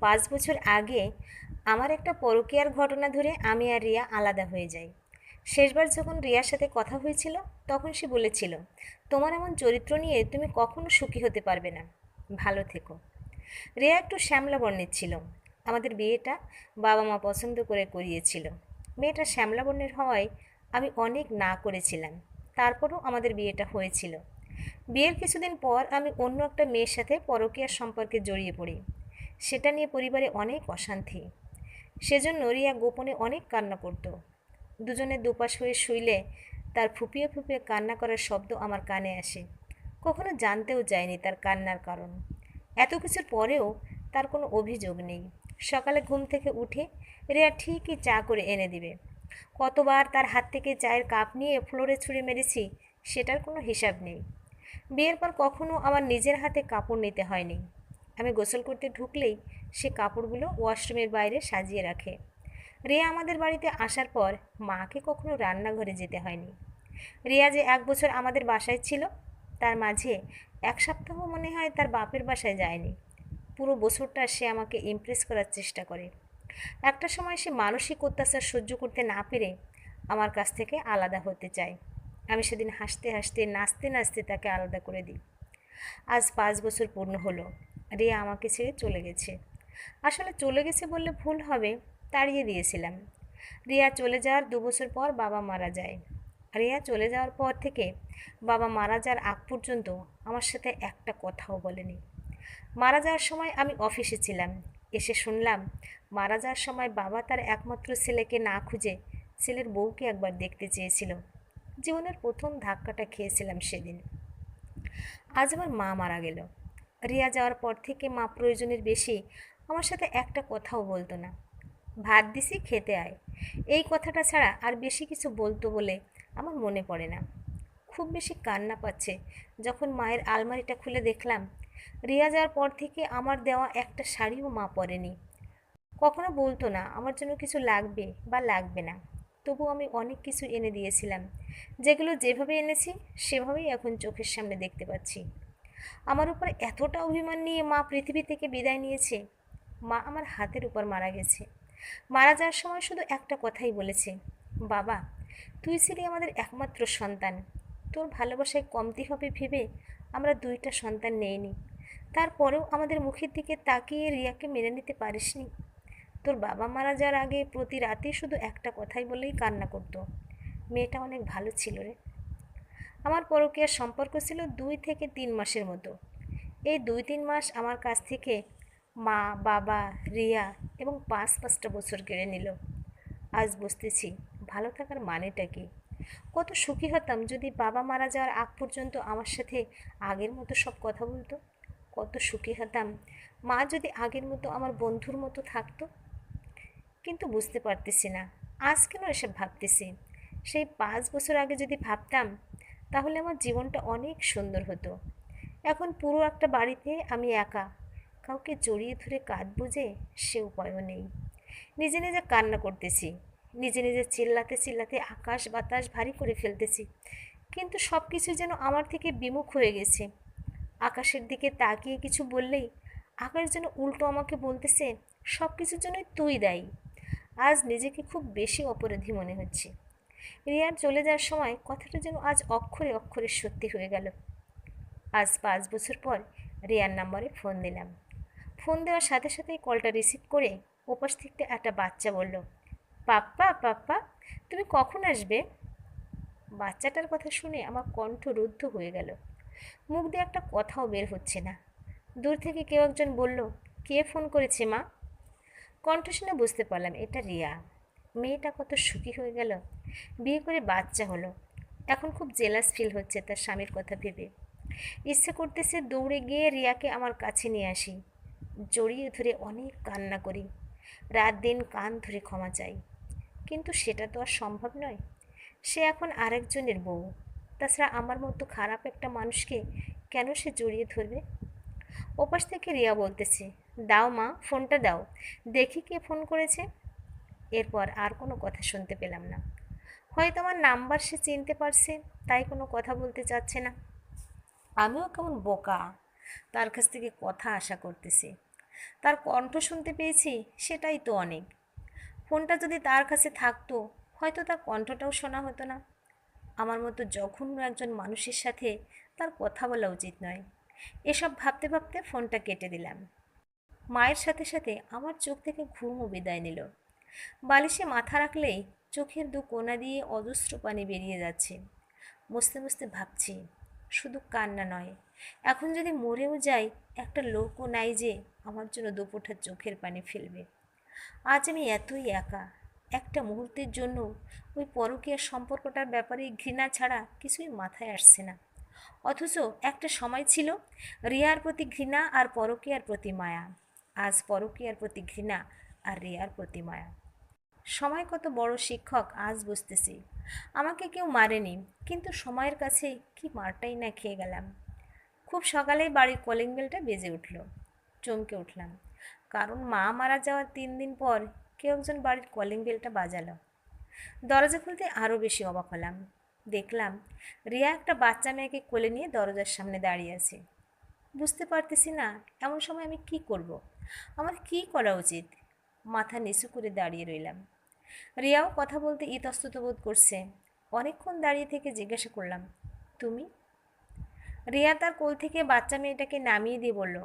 পাঁচ বছর আগে আমার একটা পরকীয়ার ঘটনা ধরে আমি আর রিয়া আলাদা হয়ে যাই। শেষবার যখন রিয়ার সাথে কথা হয়েছিল, তখন সে বলেছিল, তোমার এমন চরিত্র নিয়ে তুমি কখনো সুখী হতে পারবে না। ভালো থেকো। রিয়া একটু শ্যামলা বর্ণের ছিল। আমাদের বিয়েটা বাবা মা পছন্দ করে করিয়েছিল। মেয়েটা শ্যামলা বর্ণের হওয়ায় আমি অনেক না করেছিলাম। তারপরও আমাদের বিয়েটা হয়েছিল। বিয়ের কিছুদিন পর আমি অন্য একটা মেয়ের সাথে পরকীয়ার সম্পর্কে জড়িয়ে পড়ি। সেটা নিয়ে পরিবারে অনেক অশান্তি। সেজন্য রিয়া গোপনে অনেক কান্না করতো। দুজনে দুপাশ হয়ে শুইলে তার ফুপিয়ে ফুপিয়ে কান্না করার শব্দ আমার কানে আসে। কখনো জানতেও যায়নি তার কান্নার কারণ। এত কিছুর পরেও তার কোনো অভিযোগ নেই। সকালে ঘুম থেকে উঠে রিয়া ঠিকই চা করে এনে দিবে। কতবার তার হাত থেকে চায়ের কাপ নিয়ে ফ্লোরে ছুঁড়ে মেরেছি, সেটার কোনো হিসাব নেই। বিয়ের পর কখনো আমার নিজের হাতে কাপড় নিতে হয়নি। আমি গোসল করতে ঢুকলেই সে কাপড়গুলো ওয়াশরুমের বাইরে সাজিয়ে রাখে। রিয়া আমাদের বাড়িতে আসার পর মাকে কখনো রান্নাঘরে যেতে হয়নি। রিয়া যে এক বছর আমাদের বাসায় ছিল, তার মাঝে এক সপ্তাহ মনে হয় তার বাপের বাসায় যায়নি। পুরো বছরটা সে আমাকে ইমপ্রেস করার চেষ্টা করে। একটা সময় সে মানসিক অত্যাচার সহ্য করতে না পেরে আমার কাছ থেকে আলাদা হতে চায়। আমি সেদিন হাসতে হাসতে, নাচতে নাচতে তাকে আলাদা করে দিই। আজ পাঁচ বছর পূর্ণ হলো। রিয়া আমাকে ছেড়ে চলে গেছে। আসলে চলে গেছে বললে ভুল হবে, তাড়িয়ে দিয়েছিলাম। রিয়া চলে যাওয়ার দু বছর পর বাবা মারা যায়। রিয়া চলে যাওয়ার পর থেকে বাবা মারা যাওয়ার আগ পর্যন্ত আমার সাথে একটা কথাও বলেনি। মারা যাওয়ার সময় আমি অফিসে ছিলাম। এসে শুনলাম, মারা যাওয়ার সময় বাবা তার একমাত্র ছেলেকে না খুঁজে ছেলের বউকে একবার দেখতে চেয়েছিল। জীবনের প্রথম ধাক্কাটা খেয়েছিলাম সেদিন। আজ আমার মা মারা গেল। রিয়া যাওয়ার পর থেকে মা প্রয়োজনের বেশি আমার সাথে একটা কথাও বলতো না। ভাত দিছি, খেতে আয়। এই কথাটা ছাড়া আর বেশি কিছু বলতো বলে আমার মনে পড়ে না। খুব বেশি কান্না পাচ্ছে যখন মায়ের আলমারিটা খুলে দেখলাম। রিয়া যাওয়ার পর থেকে আমার দেওয়া একটা শাড়িও মা পরেনি। কখনো বলতো না, আমার জন্য কিছু লাগবে বা লাগবে না। তবু আমি অনেক কিছু এনে দিয়েছিলাম। যেগুলো যেভাবে এনেছি, সেভাবেই এখন চোখের সামনে দেখতে পাচ্ছি। আমার উপর এতটা অভিমান নিয়ে মা পৃথিবী থেকে বিদায় নিয়েছে। মা আমার হাতের উপর মারা গেছে। মারা যাওয়ার সময় শুধু একটা কথাই বলেছে, বাবা, তুই ছিলি আমাদের একমাত্র সন্তান। তোর ভালোবাসায় কমতি হবে ভেবে আমরা দুইটা সন্তান নেইনি। তারপরেও আমাদের মুখের দিকে তাকিয়ে রিয়াকে মেনে নিতে পারিসনি। তোর বাবা মারা যাওয়ার আগে প্রতি রাতে শুধু একটা কথাই বলেই কান্না করতো। মেয়েটা অনেক ভালো ছিল রে। আমার পরকীয়ার সম্পর্ক ছিল দুই থেকে তিন মাসের মতো। এই দুই তিন মাস আমার কাছ থেকে মা, বাবা, রিয়া এবং পাঁচ পাঁচটা বছর কেড়ে নিল। আজ বুঝতেছি ভালো থাকার মানেটা কি? কত সুখী হতাম যদি বাবা মারা যাওয়ার আগ পর্যন্ত আমার সাথে আগের মতো সব কথা বলতো। কত সুখী হতাম মা যদি আগের মতো আমার বন্ধুর মতো থাকতো। কিন্তু বুঝতে পারতেছি না, আজ কেন এসব ভাবতেছি? সেই পাঁচ বছর আগে যদি ভাবতাম তাহলে আমার জীবনটা অনেক সুন্দর হতো। এখন পুরো একটা বাড়িতে আমি একা, কাউকে জড়িয়ে ধরে কাঁদবো যে সে উপায়ও নেই। নিজে নিজে কান্না করতেছি, নিজে নিজে চিল্লাতে চিল্লাতে আকাশ বাতাস ভারী করে ফেলতেছি, কিন্তু সব কিছু যেন আমার থেকে বিমুখ হয়ে গেছে। আকাশের দিকে তাকিয়ে কিছু বললেই আকাশ যেন উল্টো আমাকে বলতেছে সব কিছুর জন্যই তুই দায়ী। আজ নিজেকে খুব বেশি অপরাধী মনে হচ্ছে। রিয়ার চলে যাওয়ার সময় কথাটা যেন আজ অক্ষরে অক্ষরে সত্যি হয়ে গেল। আজ পাঁচ বছর পর রিয়ার নাম্বারে ফোন দিলাম। ফোন দেওয়ার সাথে সাথেই কলটা রিসিভ করে ওপাশ থেকে একটা বাচ্চা বলল, পাপ্পা পাপ্পা, তুমি কখন আসবে? বাচ্চাটার কথা শুনে আমার কণ্ঠ রুদ্ধ হয়ে গেল। মুখ দিয়ে একটা কথাও বের হচ্ছে না। দূর থেকে কেউ একজন বলল, কে ফোন করেছে মা? কণ্ঠ শুনে বুঝতে পারলাম, এটা রিয়া। মেয়েটা কত সুখী হয়ে গেল। বিয়ে করে বাচ্চা হলো। এখন খুব জেলাস ফিল হচ্ছে তার স্বামীর কথা ভেবে। ইচ্ছে করতেছে দৌড়ে গিয়ে রিয়াকে আমার কাছে নিয়ে আসি। জড়িয়ে ধরে অনেক কান্না করি। রাত দিন কান ধরে ক্ষমা চাই। কিন্তু সেটা তো আর সম্ভব নয়। সে এখন আরেকজনের বউ। তাছাড়া আমার মতো খারাপ একটা মানুষকে কেন সে জড়িয়ে ধরবে? ওপাশ থেকে রিয়া বলতেছে, দাও মা, ফোনটা দাও। দেখি কে ফোন করেছে। এরপর আর কোনো কথা শুনতে পেলাম না। হয়তো আমার নাম্বার সে চিনতে পারছে, তাই কোনো কথা বলতে চাচ্ছে না। আমিও কেমন বোকা? তার কাছ থেকে কথা আশা করতেছি। তার কণ্ঠ শুনতে পেয়েছি, সেটাই তো অনেক। ফোনটা যদি তার কাছে থাকতো, হয়তো তার কণ্ঠটাও শোনা হতো না। আমার মতো জঘন্য একজন মানুষের সাথে তার কথা বলা উচিত নয়। এসব ভাবতে ভাবতে ফোনটা কেটে দিলাম। মায়ের সাথে সাথে আমার চোখ থেকে ঘুমও বিদায় নিল। বালিশে মাথা রাখলেই চোখের দু কোনা দিয়ে অজস্র পানি বেরিয়ে যাচ্ছে। মুছতে মুছতে ভাবছি, শুধু কান্না নয়, এখন যদি মরেও যাই, একটা লোকও নাই যে আমার জন্য দুপুরটা চোখের পানি ফেলবে। আজ আমি এতই একা, একটা মুহূর্তের জন্য ওই পরকীয়ার সম্পর্কটার ব্যাপারে ঘৃণা ছাড়া কিছুই মাথায় আসছে না। অথচ একটা সময় ছিল রিয়ার প্রতি ঘৃণা আর পরকীয়ার প্রতি মায়া। আজ পরকীয়ার প্রতি ঘৃণা আর রেয়ার প্রতিমায়া। সময় কত বড় শিক্ষক, আজ বুঝতেছি। আমাকে কেউ মারেনি, কিন্তু সময়ের কাছে কি মারটাই না খেয়ে গেলাম। খুব সকালেই বাড়ির কলিং বেলটা বেজে উঠল। চমকে উঠলাম। কারণ মা মারা যাওয়ার তিন দিন পর কেউ একজন বাড়ির কলিং বেলটা বাজালো। দরজা খুলতে আরও বেশি অবাক হলাম। দেখলাম রিয়া একটা বাচ্চা মেয়েকে কোলে নিয়ে দরজার সামনে দাঁড়িয়ে আছে। বুঝতে পারতেছি না, এমন সময় আমি কি করব। আমার কি করা উচিত? মাথা নিচু করে দাঁড়িয়ে রইলাম। রিয়াও কথা বলতে ইতস্তত বোধ করছে। অনেকক্ষণ দাঁড়িয়ে থেকে জিজ্ঞাসা করলাম, তুমি? রিয়া তার কোল থেকে বাচ্চা মেয়েটাকে নামিয়ে দিয়ে বলল,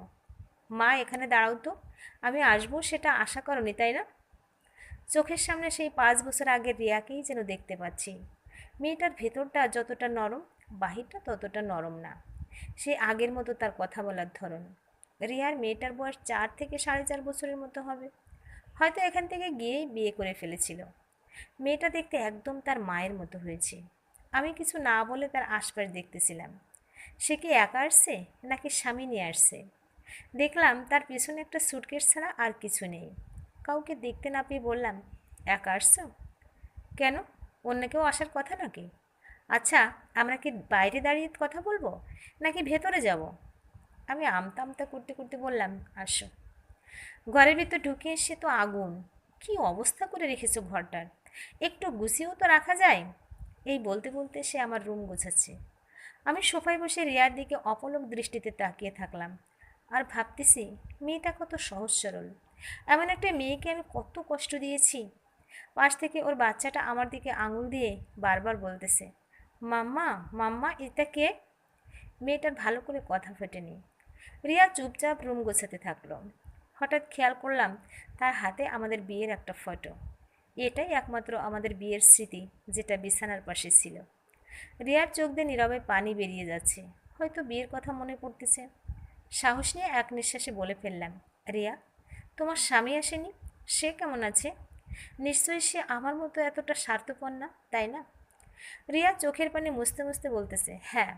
মা, এখানে দাঁড়াও তো, আমি আসব, সেটা আশা করনি, তাই না? চোখের সামনে সেই পাঁচ বছর আগের রিয়াকেই যেন দেখতে পাচ্ছি। মেয়েটার ভেতরটা যতটা নরম, বাহিরটা ততটা নরম না। সে আগের মতো তার কথা বলার ধরন। রিয়ার মেয়েটার বয়স চার থেকে সাড়ে চার বছরের মতো হবে। হয়তো এখান থেকে গিয়েই বিয়ে করে ফেলেছিল। মেয়েটা দেখতে একদম তার মায়ের মতো হয়েছে। আমি কিছু না বলে তার আশপাশ দেখতেছিলাম। সে কি একা আসছে নাকি স্বামী নিয়ে আসছে? দেখলাম তার পিছনে একটা সুটকেস ছাড়া আর কিছু নেই। কাউকে দেখতে না পেয়ে বললাম, একা আসছো? কেন? অন্য কেউ আসার কথা নাকি? আচ্ছা আমরা কি বাইরে দাঁড়িয়ে কথা বলব নাকি ভেতরে যাব? আমি আমতা আমতা করতে করতে বললাম, আসো। ঘরের ভিতর ঢুকে এসে তো আগুন। কি অবস্থা করে রেখেছো ঘরটার? একটু গুছিয়েও তো রাখা যায়? এই বলতে বলতে সে আমার রুম গোছাচ্ছে। আমি সোফায় বসে রিয়ার দিকে অপলক দৃষ্টিতে তাকিয়ে থাকলাম। আর ভাবতেছি, মেয়েটা কত সহজ সরল। এমন একটা মেয়েকে আমি কত কষ্ট দিয়েছি। পাশ থেকে ওর বাচ্চাটা আমার দিকে আঙুল দিয়ে বারবার বলতেছে, মাম্মা মাম্মা, এটা কে? মেয়েটার ভালো করে কথা ফেটেনি। রিয়া চুপচাপ রুম গোছাতে থাকল। হঠাৎ খেয়াল করলাম তার হাতে আমাদের বিয়ের একটা ফটো। এটাই একমাত্র আমাদের বিয়ের স্মৃতি, যেটা বিছানার পাশে ছিল। রিয়ার চোখ দিয়ে নীরবে পানি বেরিয়ে যাচ্ছে। হয়তো বিয়ের কথা মনে পড়তেছে। সাহস নিয়ে এক নিঃশ্বাসে বলে ফেললাম, রিয়া, তোমার স্বামী আসেনি? সে কেমন আছে? নিশ্চয়ই সে আমার মতো এতটা স্বার্থপর না, তাই না? রিয়া চোখের পানি মুছতে মুছতে বলতেছে হ্যাঁ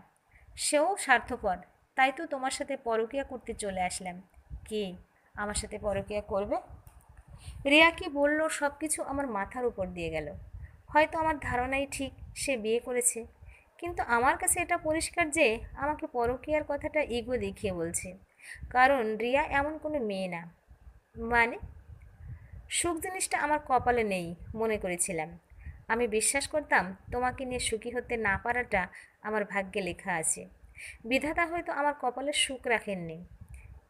সেও স্বার্থপর। তাই তো তোমার সাথে পরকিয়া করতে চলে আসলাম। কি? আমার সাথে পরকিয়া করবে? রিয়া কি বলল সব কিছু আমার মাথার উপর দিয়ে গেল। হয়তো আমার ধারণাই ঠিক, সে বিয়ে করেছে। কিন্তু আমার কাছে এটা পরিষ্কার যে, আমাকে পরকিয়ার কথাটা ইগো দেখিয়ে বলছে। কারণ রিয়া এমন কোনো মেয়ে না। মানে? সুখ জিনিসটা আমার কপালে নেই, মনে করেছিলাম। আমি বিশ্বাস করতাম, তোমাকে নিয়ে সুখী হতে না পারাটা আমার ভাগ্যে লেখা আছে। বিধাতা হয়তো আমার কপালে সুখ রাখেননি।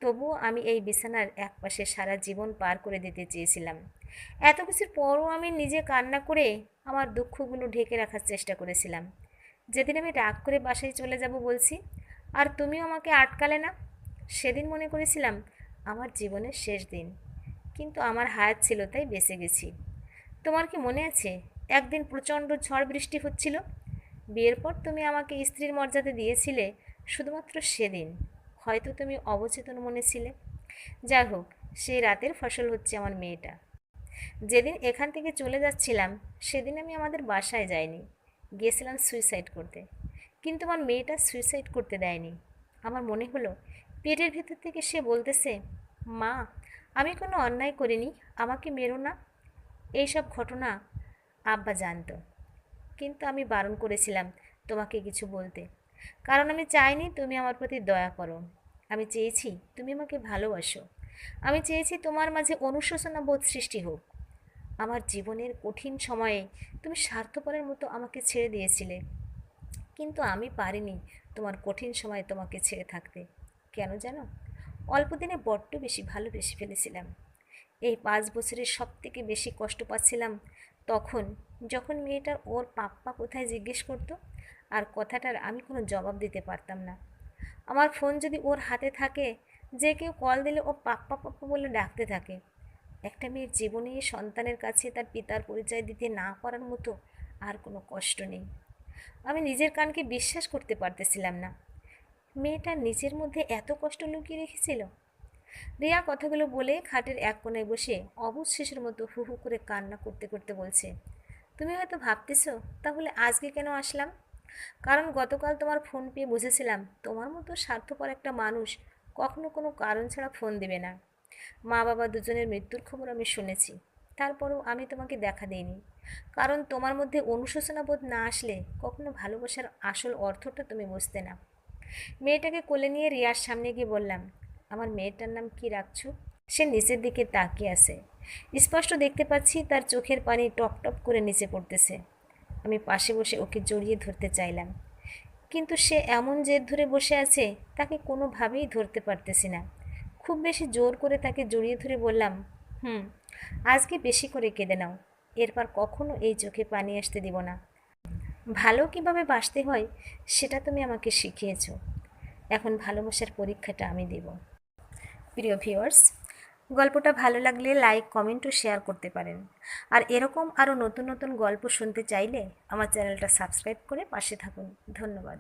তবুও আমি এই বিছানার একপাশে সারা জীবন পার করে দিতে চেয়েছিলাম। এত কিছুর পরও আমি নিজে কান্না করে আমার দুঃখগুলো ঢেকে রাখার চেষ্টা করেছিলাম। যেদিন আমি রাগ করে বাসায় চলে যাব বলছি, আর তুমিও আমাকে আটকালে না? সেদিন মনে করেছিলাম, আমার জীবনের শেষ দিন। কিন্তু আমার হায়াত ছিল তাই বেঁচে গেছি। তোমার কি মনে আছে, একদিন প্রচণ্ড ঝড় বৃষ্টি হচ্ছিল? বিয়ের পর তুমি আমাকে স্ত্রীর মর্যাদা দিয়েছিলে শুধুমাত্র সেদিন। হয়তো তুমি অবচেতন মনে ছিলে। যাই হোক, সেই রাতের ফসল হচ্ছে আমার মেয়েটা। যেদিন এখান থেকে চলে যাচ্ছিলাম, সেদিন আমি আমাদের বাসায় যাইনি। গিয়েছিলাম সুইসাইড করতে। কিন্তু আমার মেয়েটা সুইসাইড করতে দেয়নি। আমার মনে হলো, পেটের ভেতর থেকে সে বলতেছে, মা, আমি কোনো অন্যায় করিনি, আমাকে মেরো না। এইসব ঘটনা আব্বা জানতো। কিন্তু আমি বারণ করেছিলাম তোমাকে কিছু বলতে। কারণ আমি চাইনি তুমি আমার প্রতি দয়া করো। আমি চেয়েছি তুমি আমাকে ভালোবাসো। আমি চেয়েছি তোমার মাঝে অনুশোচনা বোধ সৃষ্টি হোক। আমার জীবনের কঠিন সময়ে তুমি স্বার্থপরের মতো আমাকে ছেড়ে দিয়েছিলে। কিন্তু আমি পারিনি তোমার কঠিন সময়ে তোমাকে ছেড়ে থাকতে। কেন জানো? অল্প দিনে বড্ড বেশি ভালোবেসে ফেলেছিলাম। এই পাঁচ বছরের সব থেকে বেশি কষ্ট পাচ্ছিলাম তখন যখন মেয়েটার ওর পাপ্পা কোথায় জিজ্ঞেস করতো আর কথাটার আমি কোনো জবাব দিতে পারতাম না। আমার ফোন যদি ওর হাতে থাকে, যে কেউ কল দিলে ও পাপ্পা পাপ্পা বলে ডাকতে থাকে। একটা মেয়ের জীবনে সন্তানের কাছে তার পিতার পরিচয় দিতে না পারার মতো আর কোনো কষ্ট নেই। আমি নিজের কানকে বিশ্বাস করতে পারতেছিলাম না। মেয়েটা নিজের মধ্যে এত কষ্ট লুকিয়ে রেখেছিল। রিয়া কথাগুলো বলে খাটের এক কোণায় বসে অবুজ শিশুর মতো হু হু করে কান্না করতে করতে বলছে, তুমি হয়তো ভাবতেছো, তাহলে আজকে কেন আসলাম? কারণ গতকাল তোমার ফোন পেয়ে বুঝেছিলাম, তোমার মতো স্বার্থপর একটা মানুষ কখনো কোনো কারণ ছাড়া ফোন দেবে না। মা বাবা দুজনের মৃত্যুর খবর আমি শুনেছি, তারপরেও আমি তোমাকে দেখা দিইনি। কারণ তোমার মধ্যে অনুশোচনা বোধ না আসলে কখনো ভালোবাসার আসল অর্থটা তুমি বুঝতে না। মেয়েটাকে কোলে নিয়ে রিয়ার সামনে গিয়ে বললাম, আমার মেয়েটার নাম কি রাখছো? সে নিচের দিকে তাকিয়ে আছে। স্পষ্ট দেখতে পাচ্ছি তার চোখের পানি টপ টপ করে নিচে পড়তেছে। আমি পাশে বসে ওকে জড়িয়ে ধরতে চাইলাম। কিন্তু সে এমন জেদ ধরে বসে আছে, তাকে কোনোভাবেই ধরতে পারতেছি না। খুব বেশি জোর করে তাকে জড়িয়ে ধরে বললাম, হুম, আজকে বেশি করে কেঁদে নাও। এরপর কখনো এই চোখে পানি আসতে দিব না। ভালো কীভাবে বাসতে হয়, সেটা তুমি আমাকে শিখিয়েছ। এখন ভালোবাসার পরীক্ষাটা আমি দেব। প্রিয় ভিউয়ার্স গল্পটা ভালো লাগলে লাইক কমেন্ট ও শেয়ার করতে পারেন। আর এরকম আরও নতুন নতুন গল্প শুনতে চাইলে আমার চ্যানেলটা সাবস্ক্রাইব করে পাশে থাকুন। ধন্যবাদ।